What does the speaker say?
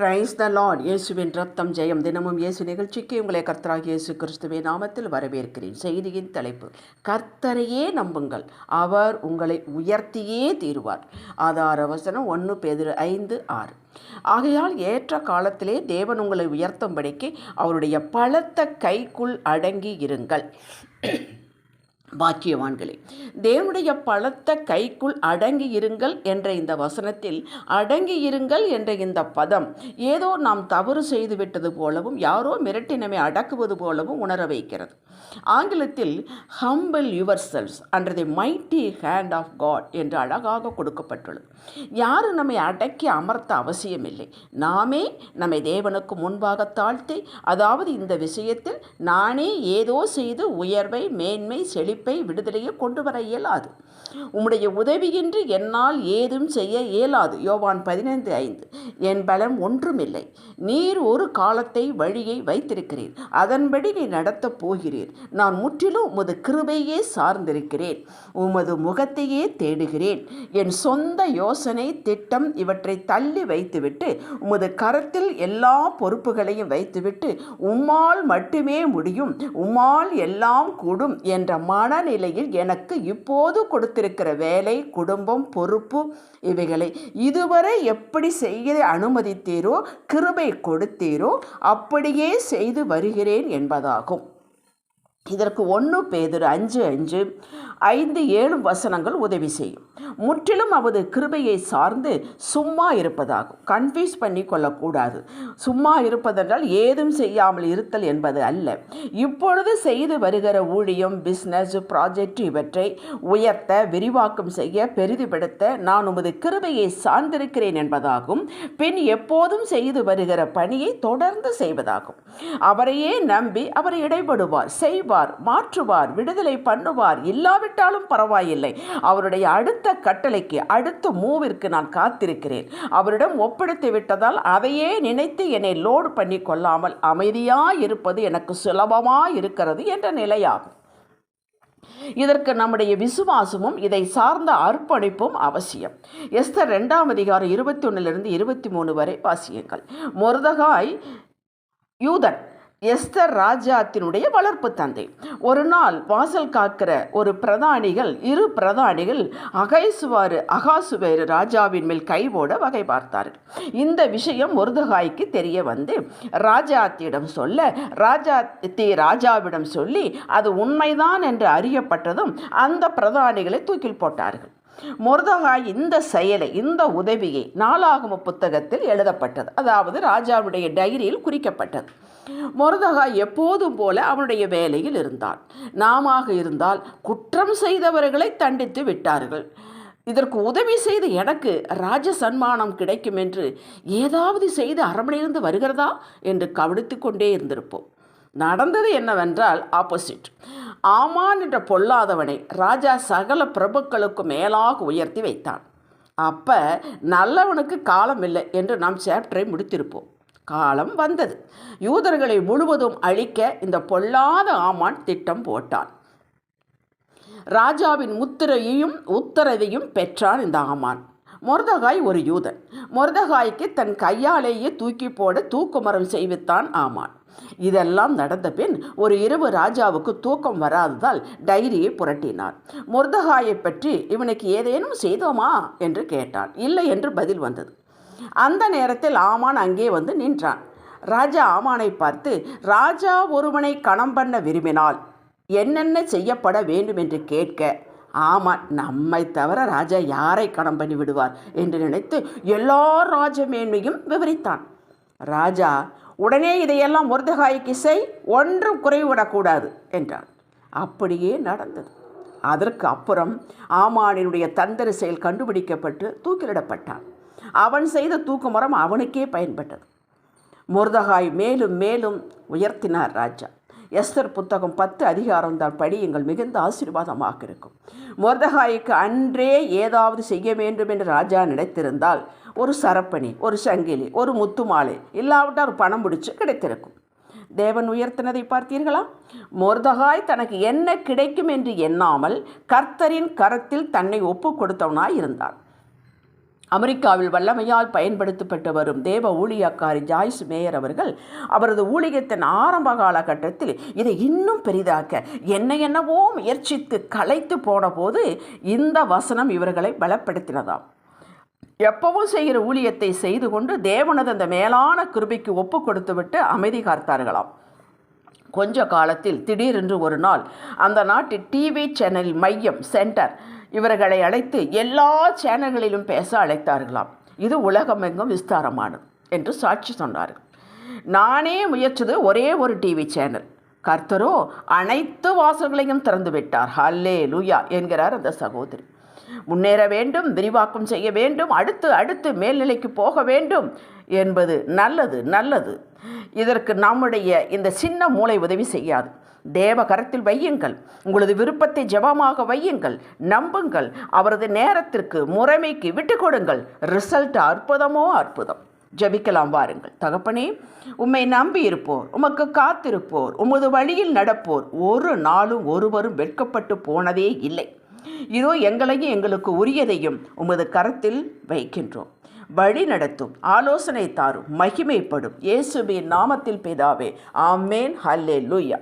Praise the Lord இயேசுவின் ரத்தம் ஜெயம். தினமும் இயேசு நிகழ்ச்சிக்கு உங்களை கர்த்தராக இயேசு கிறிஸ்துவின் நாமத்தில் வரவேற்கிறேன். செய்தியின் தலைப்பு கர்த்தரையே நம்புங்கள். அவர் உங்களை உயர்த்தியே தீருவார். ஆதார வசனம் ஒன்று பேதிரு ஐந்து ஆறு. ஆகையால் ஏற்ற காலத்திலே தேவன் உங்களை உயர்த்தும்படிக்கு அவருடைய பலத்த கைக்குள் அடங்கி இருங்கள். பாக்கியவான்களே. தேவனுடைய பலத்த கைக்குள் அடங்கி இருங்கள் என்ற இந்த வசனத்தில் அடங்கி இருங்கள் என்ற இந்த பதம் ஏதோ நாம் தவறு செய்துவிட்டது போலவும் யாரோ மிரட்டினமை அடக்குவது போலவும் உணர வைக்கிறது. ஆங்கிலத்தில் humble yourselves under the mighty hand of God என்று அழகாக கொடுக்கப்பட்டுள்ளது. யாரும் நம்மை அடக்கி அமர்த்த அவசியமில்லை. நாமே நம்மை தேவனுக்கு முன்பாக தாழ்த்தி அதாவது இந்த விஷயத்தில் நானே ஏதோ செய்து உயர்வை மேன்மை செழிப்பை விடுதலையை கொண்டு வர இயலாது. உம்முடைய உதவியின்றி என்னால் ஏதும் செய்ய இயலாது. யோவான் பதினைந்து ஐந்து. என் பலம் ஒன்றுமில்லை. நீர் ஒரு காலத்தை வழியை வைத்திருக்கிறீர். அதன்படி நீ நடத்தப் போகிறீர். நான் முற்றிலும் உமது கிருபையே சார்ந்திருக்கிறேன். உமது முகத்தையே தேடுகிறேன். என் சொந்த யோசனை திட்டம் இவற்றை தள்ளி வைத்துவிட்டு உமது கரத்தில் எல்லா பொறுப்புகளையும் வைத்துவிட்டு உம்மால் மட்டுமே முடியும். உம்மால் எல்லாம் கூடும் என்ற மனநிலையில் எனக்கு இப்போது கொடுத்திருக்கிற வேலை குடும்பம் பொறுப்பு இவைகளை இதுவரை எப்படி செய்ய அனுமதித்தீரோ கிருபை கொடுத்தீரோ அப்படியே செய்து வருகிறேன் என்பதாகும். இதற்கு ஒன்று பேதர் அஞ்சு அஞ்சு ஐந்து ஏழு வசனங்கள் உதவி செய்யும். முற்றிலும் அவரது கிருபையை சார்ந்து சும்மா இருப்பதாகும். கன்ஃபியூஸ் பண்ணி கொள்ளக்கூடாது. சும்மா இருப்பதென்றால் ஏதும் செய்யாமல் இருத்தல் என்பது அல்ல. இப்பொழுது செய்து வருகிற ஊழியம் பிஸ்னஸ் ப்ராஜெக்ட் இவற்றை உயர்த்த விரிவாக்கம் செய்ய பெரிதுபடுத்த நான் உமது கிருபையை சார்ந்திருக்கிறேன் என்பதாகும். பின் எப்போதும் செய்து வருகிற பணியை தொடர்ந்து செய்வதாகும். அவரையே நம்பி அவர் இடைபடுவார். செய்வார் மாற்றுவார் விடுதலை பண்ணுவார். இல்லாவிட்டாலும் பரவாயில்லை. அவருடைய அடுத்த கட்டளைக்கு அடுத்த மூவிற்கு நான் காத்திருக்கிறேன். அவரிடம் ஒப்படைத்து விட்டதால் அதையே நினைத்து என்னை லோடு பண்ணி கொள்ளாமல் அமைதியாக இருப்பது எனக்கு சுலபமாக இருக்கிறது என்ற நிலையாகும். இதற்கு நம்முடைய விசுவாசமும் இதை சார்ந்த அர்ப்பணிப்பும் அவசியம். எஸ்தர் ரெண்டாம் அதிகாரம் இருபத்தி ஒன்றிலிருந்து இருபத்தி மூணு வரை வாசியங்கள். மொருதகாய் யூதன் எஸ்தர் ராஜாத்தினுடைய வளர்ப்பு தந்தை. ஒரு நாள் வாசல் காக்கிற ஒரு பிரதானிகள் இரு பிரதானிகள் அகைசுவாறு அகாசுவேறு ராஜாவின் மேல் கைவோட வகை பார்த்தார்கள். இந்த விஷயம் முருதகாய்க்கு தெரிய வந்து ராஜாத்தியிடம் சொல்ல ராஜாத்தி ராஜாவிடம் சொல்லி அது உண்மைதான் என்று அறியப்பட்டதும் அந்த பிரதானிகளை தூக்கில் போட்டார்கள். முருதகாய் இந்த செயலை இந்த உதவியை நாளாகம புத்தகத்தில் எழுதப்பட்டது. அதாவது ராஜாவுடைய டைரியில் குறிக்கப்பட்டது. முருதகாய் எப்போதும் போல அவனுடைய வேலையில் இருந்தான். நாம இருந்தால் குற்றம் செய்தவர்களை தண்டித்து விட்டார்கள். இதற்கு உதவி செய்து எனக்கு ராஜ சன்மானம் கிடைக்கும் என்று ஏதாவது செய்து அரண்மனையிலிருந்து வருகிறதா என்று கவனித்து கொண்டே இருந்திருப்போம். நடந்தது என்னவென்றால் ஆப்போசிட் ஆமான் என்ற பொல்லாதவனை ராஜா சகல பிரபுக்களுக்கு மேலாக உயர்த்தி வைத்தான். அப்போ நல்லவனுக்கு காலம் இல்லை என்று நாம் சாப்டரை முடித்திருப்போம். காலம் வந்தது. யூதர்களை முழுவதும் அழிக்க இந்த பொல்லாத ஆமான் திட்டம் போட்டான். ராஜாவின் முத்திரையையும் உத்தரவையும் பெற்றான் இந்த ஆமான். மொர்தகாய் ஒரு யூதன். மொர்தகாய்க்கு தன் கையாலேயே தூக்கி போட தூக்குமரம் செய்வித்தான் ஆமான். இதெல்லாம் நடந்த பின் ஒரு இரவு ராஜாவுக்கு தூக்கம் வராததால் டைரியை புரட்டினார் முர்தகாயை பற்றி இவனுக்கு ஏதேனும் செய்தோமா? என்று கேட்டான். இல்லை என்று பதில் வந்தது. அந்த நேரத்தில் ஆமான் அங்கே வந்து நின்றான். ராஜா ஆமானை பார்த்து ராஜா ஒருவனை கணம் பண்ண விரும்பினால் என்னென்ன செய்யப்பட வேண்டும் என்று கேட்க ஆமாம் நம்மை தவிர ராஜா யாரை கணம் பண்ணி விடுவார் என்று நினைத்து எல்லா ராஜ மேன்மையும் விவரித்தான். ராஜா உடனே இதையெல்லாம் முருதகாய்க்கு செய் ஒன்றும் குறைவிடக்கூடாது என்றான். அப்படியே நடந்தது. அதற்கு அப்புறம் ஆமானினுடைய தந்திர செயல் கண்டுபிடிக்கப்பட்டு தூக்கிலிடப்பட்டான். அவன் செய்த தூக்குமரம் அவனுக்கே பயன்பட்டது. முருதகாய் மேலும் மேலும் உயர்த்தினார் ராஜா. எஸ்தர் புத்தகம் பத்து அதிகாரம் தான் படியுங்கள் மிகுந்த ஆசீர்வாதமாக இருக்கும். முருதகாய்க்கு அன்றே ஏதாவது செய்ய வேண்டும் என்று ராஜா நினைத்திருந்தால் ஒரு சரப்பணி ஒரு சங்கிலி ஒரு முத்து மாலை இல்லாவிட்டால் ஒரு பணம் பிடிச்சு கிடைத்திருக்கும். தேவன் உயர்த்தினதை பார்த்தீர்களா? மொர்தகாய் தனக்கு என்ன கிடைக்கும் என்று எண்ணாமல் கர்த்தரின் கரத்தில் தன்னை ஒப்பு கொடுத்தவனாய் இருந்தான். அமெரிக்காவில் வல்லமையால் பயன்படுத்தப்பட்டு வரும் தேவ ஊழியக்காரி ஜாய்ஸ் மேயர் அவர்கள் அவரது ஊழியத்தின் ஆரம்ப காலகட்டத்தில் இதை இன்னும் பெரிதாக்க என்ன என்னவோ முயற்சித்து களைத்து போன போது இந்த வசனம் இவர்களை பலப்படுத்தினதாம். எப்பவும் செய்கிற ஊழியத்தை செய்து கொண்டு தேவனது அந்த மேலான கிருபைக்கு ஒப்பு கொடுத்துவிட்டு அமைதி காத்தார்களாம் கொஞ்ச காலத்தில் திடீரென்று ஒரு நாள் அந்த நாட்டு டிவி சேனல் மையம் சென்டர் இவர்களை அழைத்து எல்லா சேனல்களிலும் பேச அழைத்தார்களாம். இது உலகமெங்கும் விஸ்தாரமானது என்று சாட்சி சொன்னார்கள். நானே முயற்சது ஒரே ஒரு டிவி சேனல். கர்த்தரோ அனைத்து வாசல்களையும் திறந்து விட்டார் ஹல்லே லூயா என்கிறார் அந்த சகோதரி. முன்னேற வேண்டும் விரிவாக்கம் செய்ய வேண்டும் அடுத்து அடுத்து மேல்நிலைக்கு போக வேண்டும் என்பது நல்லது நல்லது. இதற்கு நம்முடைய இந்த சின்ன மூளை உதவி செய்யாது. தேவ கரத்தில் வையுங்கள். உங்களது விருப்பத்தை ஜெபமாக வையுங்கள். நம்புங்கள். அவரது நேரத்திற்கு முறைமைக்கு விட்டு கொடுங்கள். ரிசல்ட் அற்புதமோ அற்புதம். ஜெபிக்கலாம் வாருங்கள். தகப்பனே உம்மை நம்பி இருப்போர் உமக்கு காத்திருப்போர் உமது வழியில் நடப்போர் ஒரு நாளும் ஒருவரும் வெட்கப்பட்டு போனதே இல்லை. இதோ எங்களையும் எங்களுக்கு உரியதையும் உமது கரத்தில் வைக்கின்றோம். வழி நடத்தும் ஆலோசனை தாரும் மகிமைப்படும். இயேசுவின் நாமத்தில் பிதாவே ஆமேன். ஹல்லே லூயா